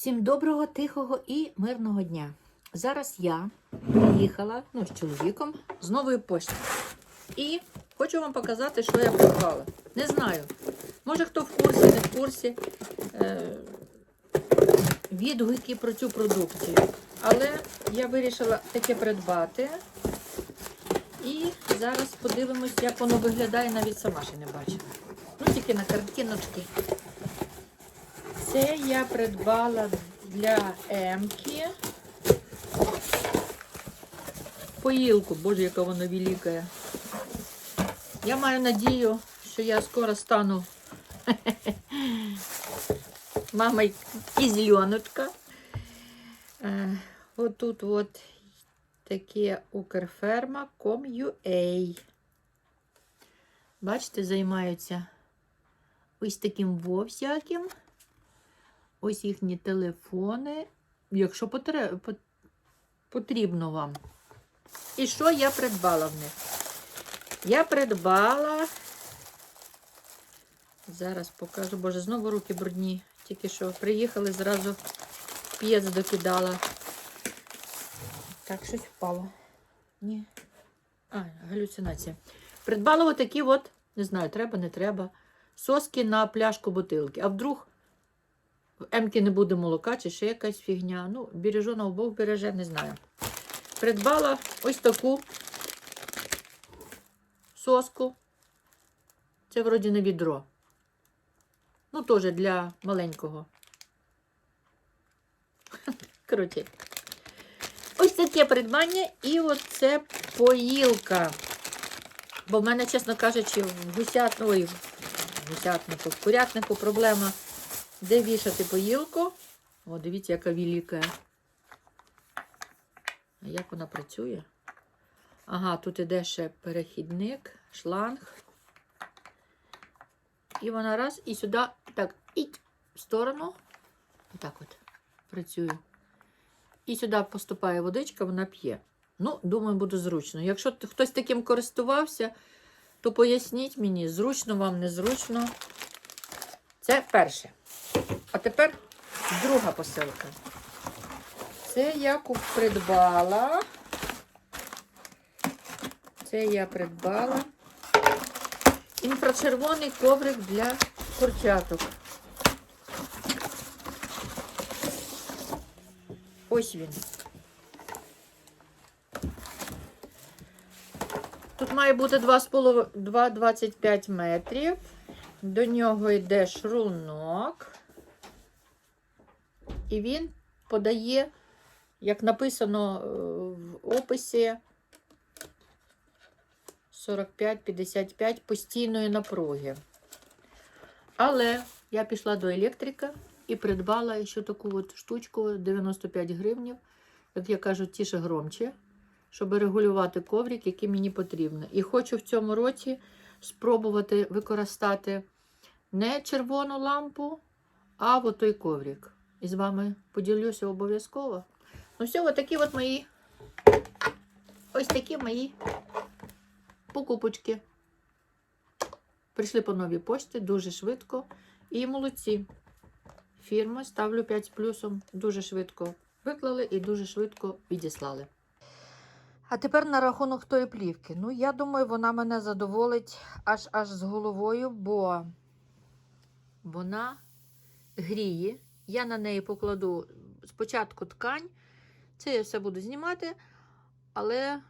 Всім доброго, тихого і мирного дня. Зараз я приїхала ну, з чоловіком з нової пошти. І хочу вам показати, що я придбала. Не знаю. Може хто в курсі, не в курсі е- відгуки про цю продукцію. Але я вирішила таке придбати. І зараз подивимось, як воно виглядає, навіть сама ще не бачила. Ну, тільки на картиночки. Це я придбала для Емки. Поїлку, боже, яка вона велика. Я маю надію, що я скоро стану мамою кізльоночка. Е, От тут от таке Укрферма.com.ua. Бачите, займаються ось таким вовсяким. Ось їхні телефони, якщо потрібно вам. І що я придбала в них? Я придбала. Зараз покажу, боже, знову руки брудні. Тільки що приїхали, зразу п'єц докидала. Так, щось впало. Ні. А, галюцинація. Придбала отакі от, не знаю, треба, не треба. Соски на пляшку бутилки. А вдруг в Емки не буде молока чи ще якась фігня. Ну, береженого Бог береже, не знаю. Придбала ось таку соску. Це вроді не відро. Ну, теж для маленького. Коротше. Ось таке придбання і оце поїлка. Бо в мене, чесно кажучи, в. Ой, в гусятнику, в курятнику проблема, де вішати поїлку. О, дивіться, яка велика. А як вона працює? Ага, тут іде ще перехідник, шланг. І вона раз і сюди, так, і в сторону. Отак от працює. І сюди поступає водичка, вона п'є. Ну, думаю, буде зручно. Якщо хтось таким користувався, то поясніть мені, зручно вам, незручно. Це перше. А тепер друга посилка. Це я придбала. Це я придбала інфрачервоний коврик для курчаток. Ось він. Тут має бути 2,25 метрів. До нього йде шрунок. І він подає, як написано е, в описі, 45-55 постійної напруги. Але я пішла до електрика і придбала ще таку от штучку 95 гривнів, як я кажу, тіше громче, щоб регулювати коврик, який мені потрібно. І хочу в цьому році спробувати використати не червону лампу, а той коврик. І з вами поділюся обов'язково. Ну, все, от такі от мої. Ось такі мої покупочки. Прийшли по новій пошті дуже швидко. І молодці. Фірма ставлю 5 з плюсом. Дуже швидко виклали і дуже швидко відіслали. А тепер на рахунок тої плівки. Ну, я думаю, вона мене задоволить аж аж з головою, бо вона гріє. Я на неї покладу спочатку ткань. Це я все буду знімати, але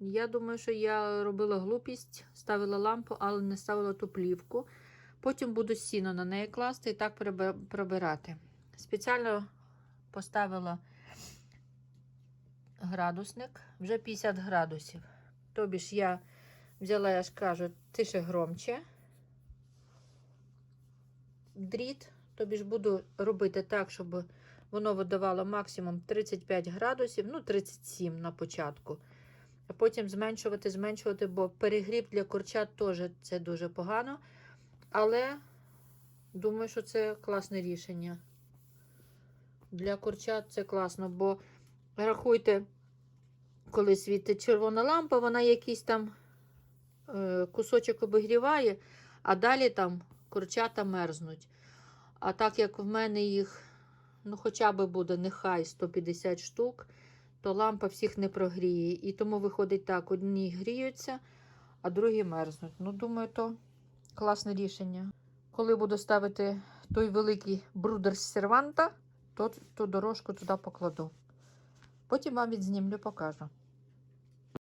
я думаю, що я робила глупість, ставила лампу, але не ставила ту плівку. Потім буду сіно на неї класти і так прибирати. Спеціально поставила градусник, вже 50 градусів. Тобі ж я взяла, я ж кажу, тише громче. Дріт, тобі ж буду робити так, щоб воно видавало максимум 35 градусів, ну 37 на початку. А потім зменшувати, зменшувати, бо перегрів для курчат теж це дуже погано. Але думаю, що це класне рішення. Для курчат це класно, бо рахуйте, коли світить червона лампа, вона якийсь там е, кусочок обігріває, а далі там курчата мерзнуть. А так як в мене їх ну хоча б буде нехай 150 штук, то лампа всіх не прогріє. І тому виходить так: одні гріються, а другі мерзнуть. Ну, думаю, то класне рішення. Коли буду ставити той великий брудер з серванта, то ту дорожку туди покладу. Потім вам відзнімлю, покажу.